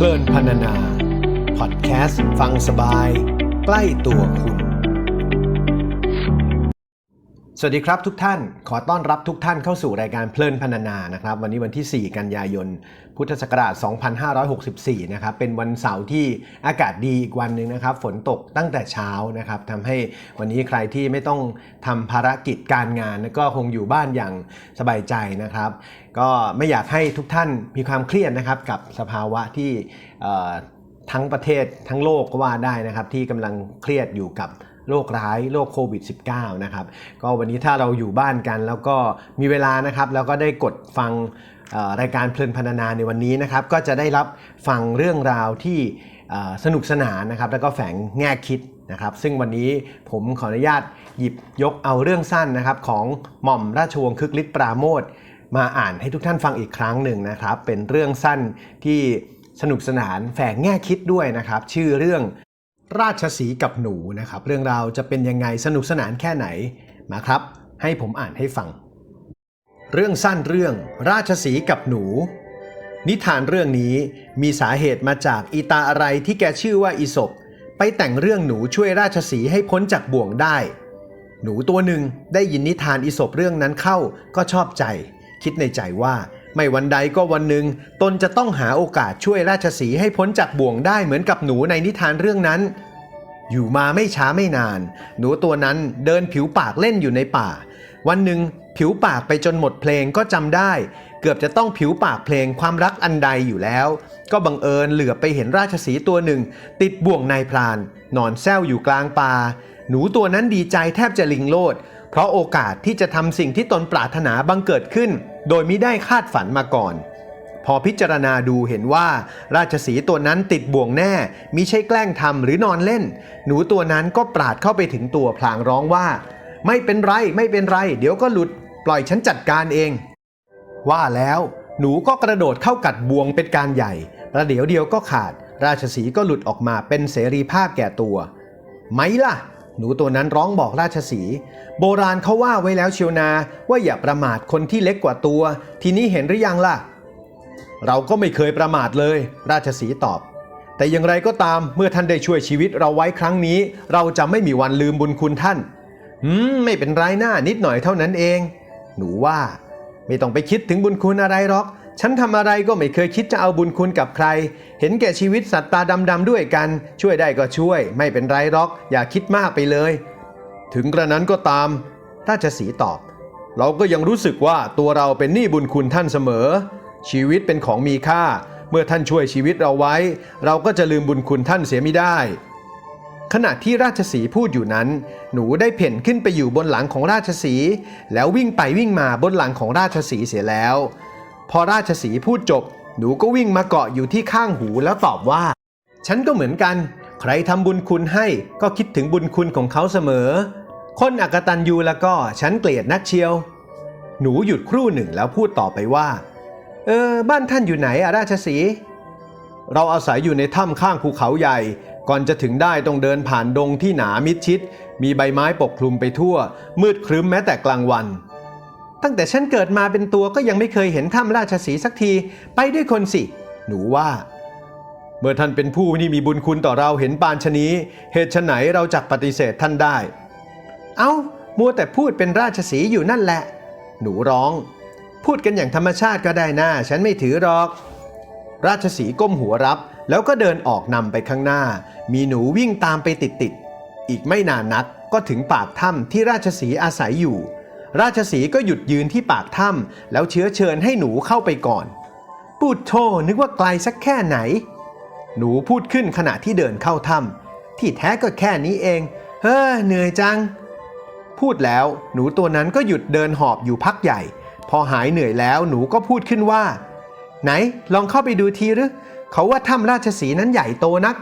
เพลินพันนา พอดแคสต์ฟังสบาย ใกล้ตัวคุณ สวัสดีครับทุกท่าน ขอต้อนรับทุกท่านเข้าสู่รายการเพลินพรรณนานะครับ วันนี้วันที่ 4 กันยายน พุทธศักราช 2564 นะครับ เป็นวันเสาร์ที่อากาศดีอีกวันหนึ่งนะครับ ฝนตกตั้งแต่เช้านะครับทำให้วันนี้ใครที่ไม่ต้องทำภารกิจการงานก็คงอยู่บ้านอย่างสบายใจนะครับ ก็ไม่อยากให้ทุกท่านมีความเครียดนะครับกับสภาวะที่ทั้งประเทศทั้งโลกก็ว่าได้นะครับ ที่กำลังเครียดอยู่กับ โรคร้ายโรคโควิด -19 นะครับก็วันนี้ถ้าเราอยู่บ้านกันแล้วก็มีเวลานะครับแล้วก็ได้กดฟังรายการเพลินพรรณนาในวันนี้นะครับก็จะได้รับฟังเรื่องราวที่สนุกสนานนะครับแล้วก็แฝงแง่คิดนะครับซึ่งวันนี้ผมขออนุญาตหยิบยกเอาเรื่องสั้นนะครับของหม่อมราชวงศ์คึกฤทธิ์ปราโมทมาอ่านให้ทุกท่านฟังอีกครั้งหนึ่งนะครับ เป็นเรื่องสั้นที่สนุกสนานแฝงแง่คิดด้วยนะครับ ชื่อเรื่อง ราชสีกับหนูนะครับ เรื่องราวจะเป็นยังไงสนุกสนานแค่ไหนมาครับ ให้ผมอ่านให้ฟัง เรื่องสั้นเรื่อง ราชสีกับหนู นิทานเรื่องนี้มีสาเหตุมาจากอีตาอะไรที่แกชื่อว่าอีศบไปแต่งเรื่องหนูช่วยราชสีให้พ้นจากบ่วงได้ หนูตัวหนึ่งได้ยินนิทานอีศบเรื่องนั้นเข้าก็ชอบใจ คิดในใจว่า ไม่วันใดก็วันหนึ่งตนจะต้องหาโอกาสช่วยราชสีห์ให้พ้นจากบ่วงได้เหมือนกับหนูในนิทานเรื่องนั้น อยู่มาไม่ช้าไม่นาน หนูตัวนั้นเดินผิวปากเล่นอยู่ในป่า วันหนึ่งผิวปากไปจนหมดเพลงก็จำได้ เกือบจะต้องผิวปากเพลงความรักอันใดอยู่แล้ว ก็บังเอิญเหลือไปเห็นราชสีห์ตัวหนึ่ง ติดบ่วงนายพรานนอนแซวอยู่กลางป่าหนูตัวนั้นดีใจแทบจะลิงโลด เพราะโอกาสที่จะทำสิ่งที่ตนปรารถนาบังเกิดขึ้น โดยมิได้คาดฝันมาก่อน พอพิจารณาดูเห็นว่า ราชสีตัวนั้นติดบ่วงแน่มิใช่แกล้งทำหรือนอนเล่น หนูตัวนั้นก็ปราดเข้าไปถึงตัวพลางร้องว่า ไม่เป็นไรไม่เป็นไร เดี๋ยวก็หลุด ปล่อยฉันจัดการเอง ว่าแล้วหนูก็กระโดดเข้ากัดบ่วงเป็นการใหญ่ประเดี๋ยวเดียวก็ขาด ราชสีก็หลุดออกมาเป็นเสรีภาพแก่ตัว ไหมล่ะ หนูตัวนั้นร้องบอกราชสี โบราณเขาว่าไว้แล้วเชียวนาว่าอย่าประมาทคนที่เล็กกว่าตัว ทีนี้เห็นหรือยังล่ะ เราก็ไม่เคยประมาทเลย ราชสีตอบ แต่อย่างไรก็ตามเมื่อท่านได้ช่วยชีวิตเราไว้ครั้งนี้ เราจะไม่มีวันลืมบุญคุณท่านอืมไม่เป็นไรหน้านิดหน่อยเท่านั้นเอง หนูว่า ไม่ต้องไปคิดถึงบุญคุณอะไรหรอก ฉันทำอะไรก็ไม่เคยคิดจะเอาบุญคุณกับใคร เห็นแก่ชีวิตสัตว์ตาดำๆด้วยกัน ช่วยได้ก็ช่วย ไม่เป็นไรหรอก อย่าคิดมากไปเลย ถึงกระนั้นก็ตามราชสีตอบ เราก็ยังรู้สึกว่าตัวเราเป็นหนี้บุญคุณท่านเสมอ ชีวิตเป็นของมีค่า เมื่อท่านช่วยชีวิตเราไว้ เราก็จะลืมบุญคุณท่านเสียไม่ได้ ขณะที่ราชสีพูดอยู่นั้น หนูได้เพ่นขึ้นไปอยู่บนหลังของราชสีแล้ววิ่งไปวิ่งมาบนหลังของราชสีเสียแล้ว พอราชสีพูดจบ หนูก็วิ่งมาเกาะอยู่ที่ข้างหูแล้วตอบว่า ฉันก็เหมือนกัน ใครทำบุญคุณให้ก็คิดถึงบุญคุณของเขาเสมอ คนอักตันยูแล้วก็ฉันเกลียดนักเชียว หนูหยุดครู่หนึ่งแล้วพูดต่อไปว่า เออ บ้านท่านอยู่ไหนอะราชสี เราอาศัยอยู่ในถ้ำข้างภูเขาใหญ่ ก่อนจะถึงได้ต้องเดินผ่านดงที่หนามิดชิด มีใบไม้ปกคลุมไปทั่ว มืดครึ้มแม้แต่กลางวัน ตั้งแต่ฉันเกิดมาเป็นตัวก็ยังไม่เคยเห็นถ้ำราชสีสักที ไปด้วยคนสิ หนูว่า เมื่อท่านเป็นผู้ที่มีบุญคุณต่อเราเห็นปานชนี้ เหตุไฉนเราจักปฏิเสธท่านได้ เอา้า มัวแต่พูดเป็นราชสีอยู่นั่นแหละ หนูร้อง พูดกันอย่างธรรมชาติก็ได้นะฉันไม่ถือหรอก ราชสีก้มหัวรับแล้วก็เดินออกนำไปข้างหน้า มีหนูวิ่งตามไปติดๆ อีกไม่นานนักก็ถึงปากถ้ำที่ราชสีอาศัยอยู่ ราชสีก็หยุดยืนที่ปากถ้ำแล้วเชื้อเชิญให้หนูเข้าไปก่อน ปูดโทนึกว่าไกลสักแค่ไหน หนูพูดขึ้นขณะที่เดินเข้าถ้ำที่แท้ก็แค่นี้เอง เฮ้อเหนื่อยจัง พูดแล้วหนูตัวนั้นก็หยุดเดินหอบอยู่พักใหญ่ พอหายเหนื่อยแล้วหนูก็พูดขึ้นว่า ไหนลองเข้าไปดูทีหรือเขาว่าถ้ำราชสีนั้นใหญ่โตนัก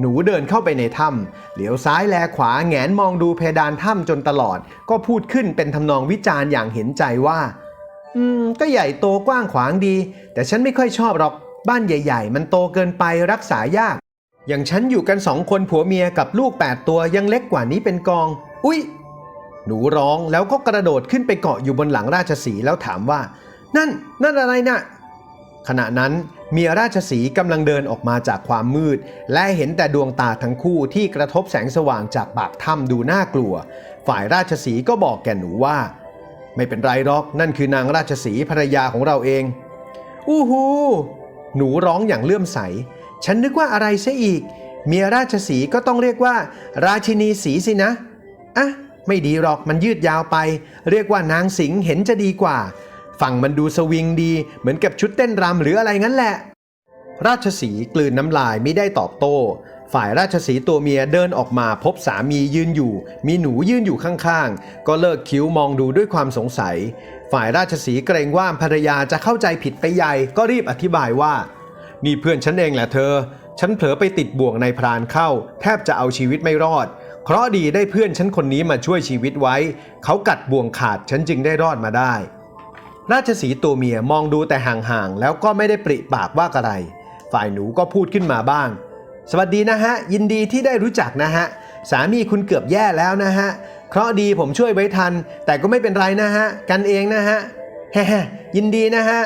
หนูเดินเข้าไปในถ้ำเหลียวซ้ายแลขวาแงนมองดูเพดานถ้ำจนตลอด ก็พูดขึ้นเป็นทำนองวิจารณ์อย่างเห็นใจว่า อืม ก็ใหญ่โตกว้างขวางดี แต่ฉันไม่ค่อยชอบหรอก บ้านใหญ่ ๆ มันโตเกินไปรักษายาก อย่างฉันอยู่กันสองคนผัวเมียกับลูกแปดตัวยังเล็กกว่านี้เป็นกอง อุ๊ย หนูร้องแล้วก็กระโดดขึ้นไปเกาะอยู่บนหลังราชสีแล้วถามว่า นั่น นั่นอะไรนะ่ะ ขณะนั้นเมียราชสีกำลังเดินออกมาจากความมืด และเห็นแต่ดวงตาทั้งคู่ที่กระทบแสงสว่างจากปากถ้ำดูน่ากลัว ฝ่ายราชสีก็บอกแก่หนูว่า ไม่เป็นไรหรอกนั่นคือนางราชสีภรรยาของเราเอง อู้หู หนูร้องอย่างเลื่อมใส ฉันนึกว่าอะไรซะอีก เมียราชสีก็ต้องเรียกว่า ราชินีสีสินะ อะ ไม่ดีหรอกมันยืดยาวไป เรียกว่านางสิงเห็นจะดีกว่า ฝั่งมันดูสวิงดี เหมือนกับชุดเต้นรำหรืออะไรงั้นแหละ ราชสีกลืนน้ำลายไม่ได้ตอบโต้ ฝ่ายราชสีตัวเมียเดินออกมาพบสามียืนอยู่ มีหนูยืนอยู่ข้างๆ ก็เลิกคิ้วมองดูด้วยความสงสัย ฝ่ายราชสีเกรงว่าภรรยาจะเข้าใจผิดไปใหญ่ก็รีบอธิบายว่า นี่เพื่อนฉันเองแหละเธอ ฉันเผลอไปติดบ่วงในพรานเข้า แทบจะเอาชีวิตไม่รอดเคราะดีได้เพื่อนฉันคนนี้มาช่วยชีวิตไว้ เขากัดบ่วงขาดฉันจึงได้รอดมาได้ ราชสีตัวเมียมองดูแต่ห่างๆ แล้วก็ไม่ได้ปริปากว่าอะไร ฝ่ายหนูก็พูดขึ้นมาบ้าง สวัสดีนะฮะ ยินดีที่ได้รู้จักนะฮะ สามีคุณเกือบแย่แล้วนะฮะ เคราะดีผมช่วยไว้ทัน แต่ก็ไม่เป็นไรนะฮะ กันเองนะฮะแฮ่ยินดีนะฮะ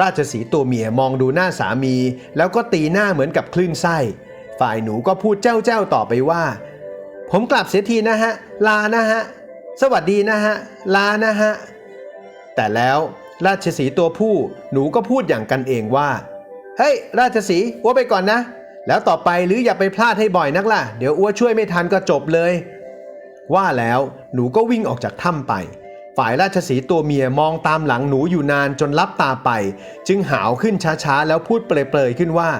ราชสีตัวเมียมองดูหน้าสามี แล้วก็ตีหน้าเหมือนกับคลื่นไส้ ฝ่ายหนูก็พูดเจ้าเจ้าต่อไปว่า ผมกลับเสียทีนะฮะ ลานะฮะ สวัสดีนะฮะ ลานะฮะ แต่แล้วราชสีตัวผู้หนูก็พูดอย่างกันเองว่า เฮ้ย ราชสีอ้วไปก่อนนะ แล้วต่อไปหรืออย่าไปพลาดให้บ่อยนักล่ะ เดี๋ยวอ้วช่วยไม่ทันก็จบเลย ว่าแล้วหนูก็วิ่งออกจากถ้ำไป ฝ่ายราชสีตัวเมียมองตามหลังหนูอยู่นานจนลับตาไป จึงหาวขึ้นช้าๆ แล้วพูดเปรยๆขึ้นว่า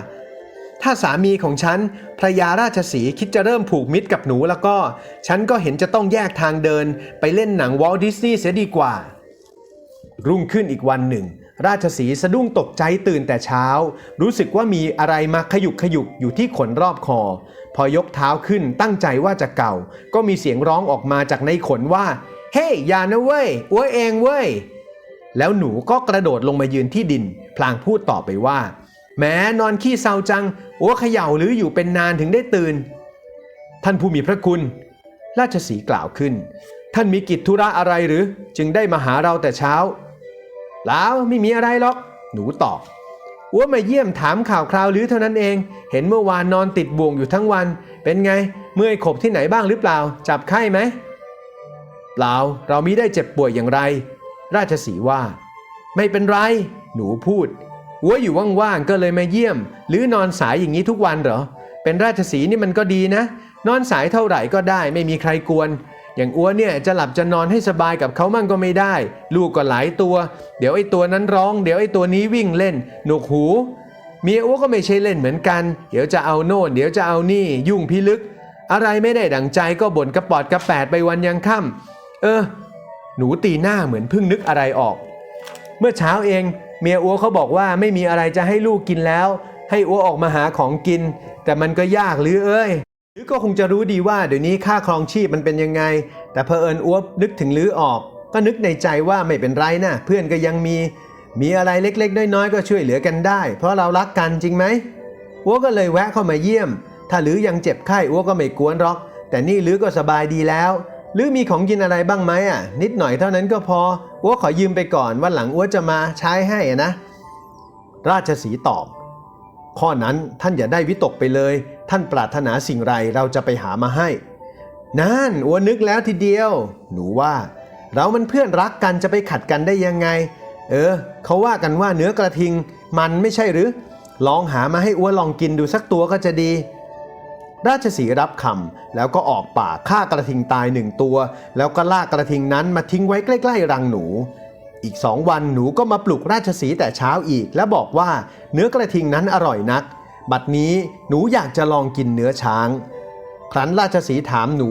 ถ้าสามีของฉันภรรยาราชสีคิดจะเริ่มผูกมิตรกับหนูแล้วก็ ฉันก็เห็นจะต้องแยกทางเดิน ไปเล่นหนังวอลดิสนีย์เสียดีกว่า รุ่งขึ้นอีกวันหนึ่ง ราชสีสะดุ้งตกใจตื่นแต่เช้า รู้สึกว่ามีอะไรมาขยุกขยุกอยู่ที่ขนรอบคอ พอยกเท้าขึ้นตั้งใจว่าจะเก่า ก็มีเสียงร้องออกมาจากในขนว่า เฮ้ยอย่านะเว้ยอ้วเองเว้ย แล้วหนูก็กระโดดลงมายืนที่ดิน พลางพูดต่อไปว่า แม้นอนขี้เศร้าจังอ้วเขย่าหรืออยู่เป็นนานถึงได้ตื่น ท่านผู้มีพระคุณ ราชสีกล่าวขึ้น ท่านมีกิจธุระอะไรหรือ จึงได้มาหาเราแต่เช้า เปล่าไม่มีอะไรหรอก หนูตอบอ้วมาเยี่ยมถามข่าวคราวหรือเท่านั้นเอง เห็นเมื่อวานนอนติดบ่วงอยู่ทั้งวัน เป็นไง เมื่อยขบที่ไหนบ้างหรือเปล่า จับไข้ไหม เปล่า เรามิได้เจ็บป่วยอย่างไร ราชสีว่า ไม่เป็นไร หนูพูดอ้วอยู่ว่างๆก็เลยมาเยี่ยม หรือนอนสายอย่างนี้ทุกวันเหรอ เป็นราชสีนี่มันก็ดีนะ นอนสายเท่าไหร่ก็ได้ ไม่มีใครกวน อย่างอ้วนเนี่ยจะหลับจะนอนให้สบายกับเขามั่งก็ไม่ได้ ลูกก็หลายตัว เดี๋ยวไอ้ตัวนั้นร้อง เดี๋ยวไอ้ตัวนี้วิ่งเล่น หนวกหูเมียอ้วก็ไม่ใช่เล่นเหมือนกัน เดี๋ยวจะเอาโน่น เดี๋ยวจะเอานี่ ยุ่งพิลึก อะไรไม่ได้ดังใจก็บ่นกระปอดกระแปดไปวันยังค่ำเออ หนูตีหน้าเหมือนเพิ่งนึกอะไรออก เมื่อเช้าเอง เมียอัวเขาบอกว่าไม่มีอะไรจะให้ลูกกินแล้ว ให้อัวออกมาหาของกิน แต่มันก็ยากหรือเอ้ย หรือก็คงจะรู้ดีว่าเดี๋ยวนี้ค่าครองชีพมันเป็นยังไง แต่เพอเอิญอัวบนึกถึงลือออก ก็นึกในใจว่าไม่เป็นไรนะเพื่อนก็ยังมี มีอะไรเล็กๆ น้อยๆ ก็ช่วยเหลือกันได้ เพราะเรารักกันจริงไหมอัวก็เลยแวะเข้ามาเยี่ยม ถ้าลือยังเจ็บไข้อัวก็ไม่กวนหรอก แต่นี่ลือก็สบายดีแล้วหรือมีของกินอะไรบ้างไหมอะ นิดหน่อยเท่านั้นก็พออัวขอยืมไปก่อนวันหลังอัวจะมาใช้ให้นะ ราชสีตอบข้อนั้นท่านอย่าได้วิตกไปเลย ท่านปรารถนาสิ่งไรเราจะไปหามาให้ นั่นอัวนึกแล้วทีเดียว หนูว่า เรามันเพื่อนรักกันจะไปขัดกันได้ยังไง เออเขาว่ากันว่าเนื้อกระทิง มันไม่ใช่หรือ ลองหามาให้อัวลองกินดูสักตัวก็จะดี ราชสีรับคำแล้วก็ออกป่าฆ่ากระทิงตายหนึ่งตัว แล้วก็ลากกระทิงนั้นมาทิ้งไว้ใกล้ ๆ รังหนูอีกสองวันหนูก็มาปลุกราชสีแต่เช้าอีก และบอกว่าเนื้อกระทิงนั้นอร่อยนัก บัดนี้หนูอยากจะลองกินเนื้อช้าง ครั้นราชสีถามหนู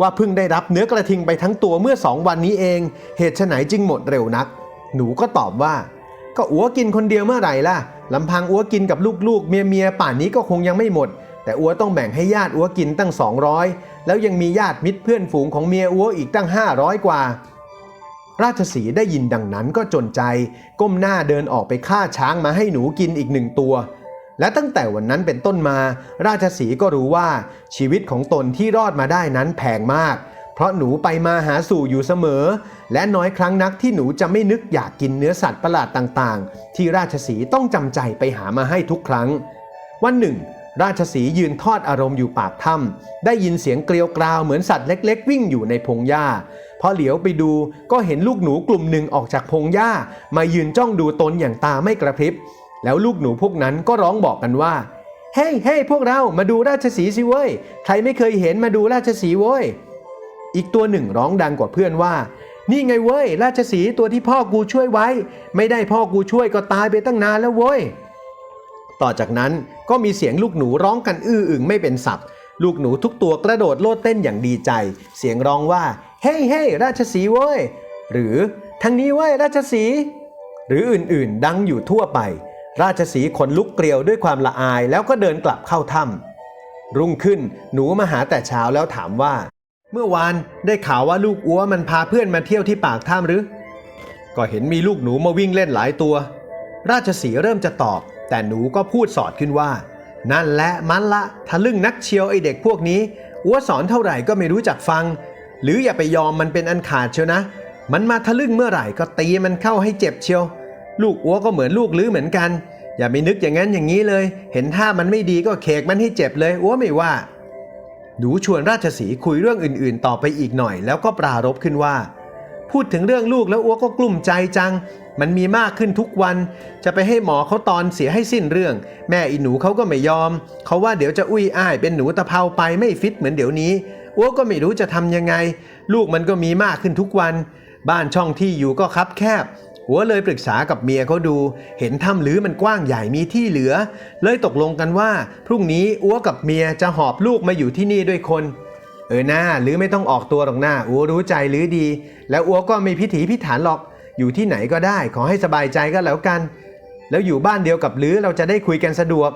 ว่าเพิ่งได้รับเนื้อกระทิงไปทั้งตัวเมื่อสองวันนี้เอง เหตุไฉนจึงหมดเร็วนัก หนูก็ตอบว่า ก็อัวกินคนเดียวเมื่อไหร่ล่ะลำพังอัวกินกับลูกๆเมียเมียๆป่านนี้ก็คงยังไม่หมด แต่อัวต้องแบ่งให้ญาติอัวกินตั้ง 200 แล้วยังมีญาติมิตรเพื่อนฝูงของเมียอัวอีกตั้ง 500 กว่าราชสีได้ยินดังนั้นก็จนใจ ก้มหน้าเดินออกไปฆ่าช้างมาให้หนูกินอีกหนึ่งตัว และตั้งแต่วันนั้นเป็นต้นมา ราชสีก็รู้ว่าชีวิตของตนที่รอดมาได้นั้นแพงมาก เพราะหนูไปมาหาสู่อยู่เสมอ และน้อยครั้งนักที่หนูจะไม่นึกอยากกินเนื้อสัตว์ประหลาดต่างๆ ที่ราชสีต้องจำใจไปหามาให้ทุกครั้ง วันหนึ่ง ราชสียืนทอดอารมณ์อยู่ปากถ้ำได้ยินเสียงเกลียวกราวเหมือนสัตว์เล็ก ๆ วิ่งอยู่ในพงหญ้าพอเหลียวไปดูก็เห็นลูกหนูกลุ่มหนึ่งออกจากพงหญ้ามายืนจ้องดูตนอย่างตาไม่กระพริบ แล้วลูกหนูพวกนั้นก็ร้องบอกกันว่า เฮ้ยเฮ้ยพวกเรามาดูราชสีสิเว้ย ใครไม่เคยเห็นมาดูราชสีเว้ย อีกตัวหนึ่งร้องดังกว่าเพื่อนว่า นี่ไงเว้ย ราชสีตัวที่พ่อกูช่วยไว้ ไม่ได้พ่อกูช่วยก็ตายไปตั้งนานแล้วเว้ย ต่อจากนั้นก็มีเสียงลูกหนูร้องกันอื้ออึงไม่เป็นสับลูกหนูทุกตัวกระโดดโลดเต้นอย่างดีใจ เสียงร้องว่า เฮ้ยเฮ้ยราชสีเว้ย หรือทางนี้เว้ยราชสีห์หรืออื่นๆ ดังอยู่ทั่วไป ราชสีขนลุกเกลียวด้วยความละอายแล้วก็เดินกลับเข้าถ้ำรุ่งขึ้นหนูมาหาแต่เช้าแล้วถามว่า เมื่อวานได้ข่าวว่าลูกอัวมันพาเพื่อนมาเที่ยวที่ปากถ้ำหรือ ก็เห็นมีลูกหนูมาวิ่งเล่นหลายตัว ราชสีเริ่มจะตอบ แต่หนูก็พูดสอดขึ้นว่า นั่นแหละมันละทะลึ่งนักเชียวไอเด็กพวกนี้อัวสอนเท่าไหร่ก็ไม่รู้จักฟัง หรืออย่าไปยอมมันเป็นอันขาดเชียวนะ มันมาทะลึ่งเมื่อไหร่ก็ตีมันเข้าให้เจ็บเชียว ลูกอัวก็เหมือนลูกลื้อเหมือนกัน อย่าไปนึกอย่างนั้นอย่างนี้เลย เห็นท่ามันไม่ดีก็เคกมันให้เจ็บเลยอัวไม่ว่าหนูชวนราชสีคุยเรื่องอื่นๆ ต่อไปอีกหน่อย แล้วก็ปรารบขึ้นว่า พูดถึงเรื่องลูกแล้วอ้วก็กลุ้มใจจัง มันมีมากขึ้นทุกวัน จะไปให้หมอเขาตอนเสียให้สิ้นเรื่อง แม่อีหนูเขาก็ไม่ยอม เขาว่าเดี๋ยวจะอุ้ยอ้ายเป็นหนูตะเภาไปไม่ฟิตเหมือนเดี๋ยวนี้อ้วก็ไม่รู้จะทำยังไง ลูกมันก็มีมากขึ้นทุกวัน บ้านช่องที่อยู่ก็คับแคบ หัวเลยปรึกษากับเมียเขาดู เห็นถ้ำหรือมันกว้างใหญ่มีที่เหลือ เลยตกลงกันว่า พรุ่งนี้อ้วกับเมียจะหอบลูกมาอยู่ที่นี่ด้วยคน เออหน้าหรือไม่ต้องออกตัวหรอกหน้าอัวรู้ใจหรือดี แล้วอัวก็ไม่พิถีพิถันหรอก อยู่ที่ไหนก็ได้ขอให้สบายใจก็แล้วกัน แล้วอยู่บ้านเดียวกับหรือเราจะได้คุยกันสะดวก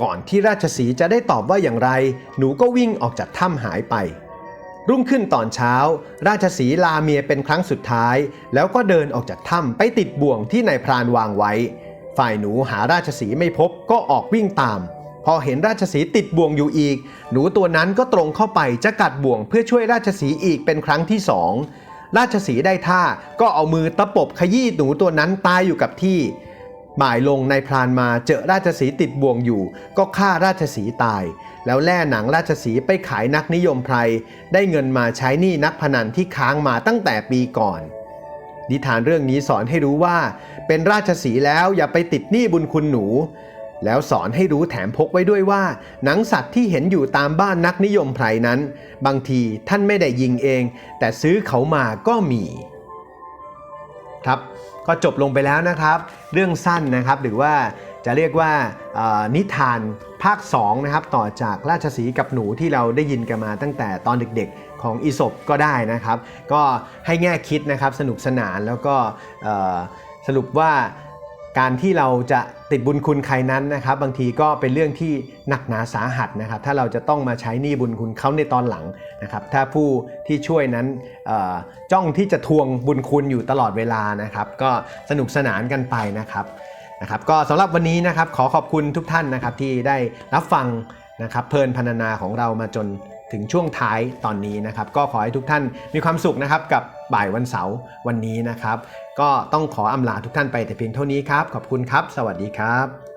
ก่อนที่ราชสีจะได้ตอบว่าอย่างไร หนูก็วิ่งออกจากถ้ำหายไป รุ่งขึ้นตอนเช้า ราชสีลาเมียเป็นครั้งสุดท้าย แล้วก็เดินออกจากถ้ำไปติดบ่วงที่นายพรานวางไว้ ฝ่ายหนูหาราชสีไม่พบก็ออกวิ่งตาม พอเห็นราชสีติดบ่วงอยู่อีก หนูตัวนั้นก็ตรงเข้าไปจะกัดบ่วงเพื่อช่วยราชสีอีกเป็นครั้งที่สองราชสีได้ท่าก็เอามือตะปบขยี้หนูตัวนั้นตายอยู่กับที่ บ่ายลงนายพรานมาเจอราชสีติดบ่วงอยู่ ก็ฆ่าราชสีตาย แล้วแล่หนังราชสีไปขายนักนิยมไพรได้เงินมาใช้หนี้นักพนันที่ค้างมาตั้งแต่ปีก่อน นิทานเรื่องนี้สอนให้รู้ว่า เป็นราชสีแล้วอย่าไปติดหนี้บุญคุณหนู แล้วสอนให้รู้แถมพกไว้ด้วยว่า หนังสัตว์ที่เห็นอยู่ตามบ้านนักนิยมไพรนั้น บางทีท่านไม่ได้ยิงเอง แต่ซื้อเขามาก็มี ครับก็จบลงไปแล้วนะครับ เรื่องสั้นนะครับหรือว่าจะเรียกว่านิทานภาค2นะครับต่อจากราชสีกับหนูที่เราได้ยินกันมาตั้งแต่ตอนเด็กๆของอีศบก็ได้นะครับ ก็ให้แง่คิดนะครับสนุกสนานแล้วก็สรุปว่า การที่เราจะติดบุญคุณใครนั้นนะครับบางทีก็เป็นเรื่องที่หนักหนาสาหัสนะครับ ถ้าเราจะต้องมาใช้หนี้บุญคุณเขาในตอนหลังนะครับ ถ้าผู้ที่ช่วยนั้นจ้องที่จะทวงบุญคุณอยู่ตลอดเวลานะครับ ก็สนุกสนานกันไปนะครับนะครับ ก็สำหรับวันนี้นะครับขอขอบคุณทุกท่านนะครับที่ได้รับฟังนะครับเพลินพรรณนาของเรามาจน ถึงช่วงท้ายตอนนี้นะครับ ก็ขอให้ทุกท่านมีความสุขนะครับกับบ่ายวันเสาร์วันนี้นะครับ ก็ต้องขออำลาทุกท่านไปแต่เพียงเท่านี้ครับ ขอบคุณครับ สวัสดีครับ